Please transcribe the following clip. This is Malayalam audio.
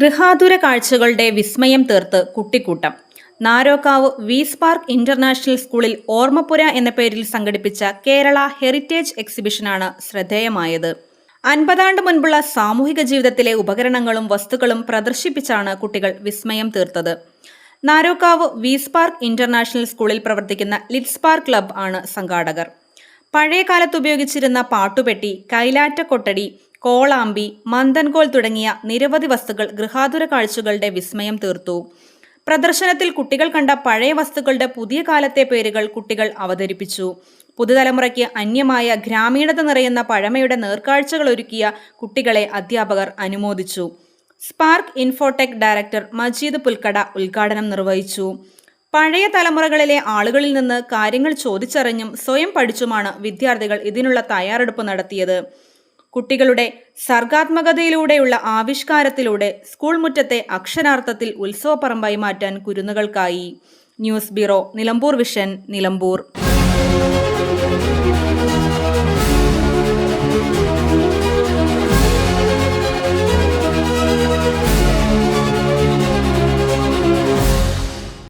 ഗൃഹാതുര കാഴ്ചകളുടെ വിസ്മയം തീർത്ത് കുട്ടിക്കൂട്ടം. നാരോക്കാവ് വീസ് പാർക്ക് ഇന്റർനാഷണൽ സ്കൂളിൽ ഓർമ്മപ്പുര എന്ന പേരിൽ സംഘടിപ്പിച്ച കേരള ഹെറിറ്റേജ് എക്സിബിഷനാണ് ശ്രദ്ധേയമായത്. അൻപതാണ്ട് മുൻപുള്ള സാമൂഹിക ജീവിതത്തിലെ ഉപകരണങ്ങളും വസ്തുക്കളും പ്രദർശിപ്പിച്ചാണ് കുട്ടികൾ വിസ്മയം തീർത്തത്. നാരോക്കാവ് വീസ് പാർക്ക് ഇന്റർനാഷണൽ സ്കൂളിൽ പ്രവർത്തിക്കുന്ന ലിറ്റ്സ്പാർ ക്ലബ് ആണ് സംഘാടകർ. പഴയ കാലത്ത് ഉപയോഗിച്ചിരുന്ന പാട്ടുപെട്ടി കൈലാറ്റ കൊട്ടടി കോളാമ്പി മന്ദൻകോൾ തുടങ്ങിയ നിരവധി വസ്തുക്കൾ ഗൃഹാതുര കാഴ്ചകളുടെ വിസ്മയം തീർത്തു. പ്രദർശനത്തിൽ കുട്ടികൾ കണ്ട പഴയ വസ്തുക്കളുടെ പുതിയ കാലത്തെ പേരുകൾ കുട്ടികൾ അവതരിപ്പിച്ചു. പുതുതലമുറയ്ക്ക് അന്യമായ ഗ്രാമീണത നിറയുന്ന പഴമയുടെ നേർക്കാഴ്ചകൾ ഒരുക്കിയ കുട്ടികളെ അധ്യാപകർ അനുമോദിച്ചു. Spark Infotech director Majeed Pulkkada ഉദ്ഘാടനം നിർവഹിച്ചു. പഴയ തലമുറകളിലെ ആളുകളിൽ നിന്ന് കാര്യങ്ങൾ ചോദിച്ചറിഞ്ഞും സ്വയം പഠിച്ചുമാണ് വിദ്യാർത്ഥികൾ ഇതിനുള്ള തയ്യാറെടുപ്പ് നടത്തിയത്. കുട്ടികളുടെ സർഗാത്മകതയിലൂടെയുള്ള ആവിഷ്കാരത്തിലൂടെ സ്കൂൾ മുറ്റത്തെ അക്ഷരാർത്ഥത്തിൽ ഉത്സവപ്പറമ്പായി മാറ്റാൻ കുരുന്നുകൾക്കായി. News bureau Nilambur vision Nilambur.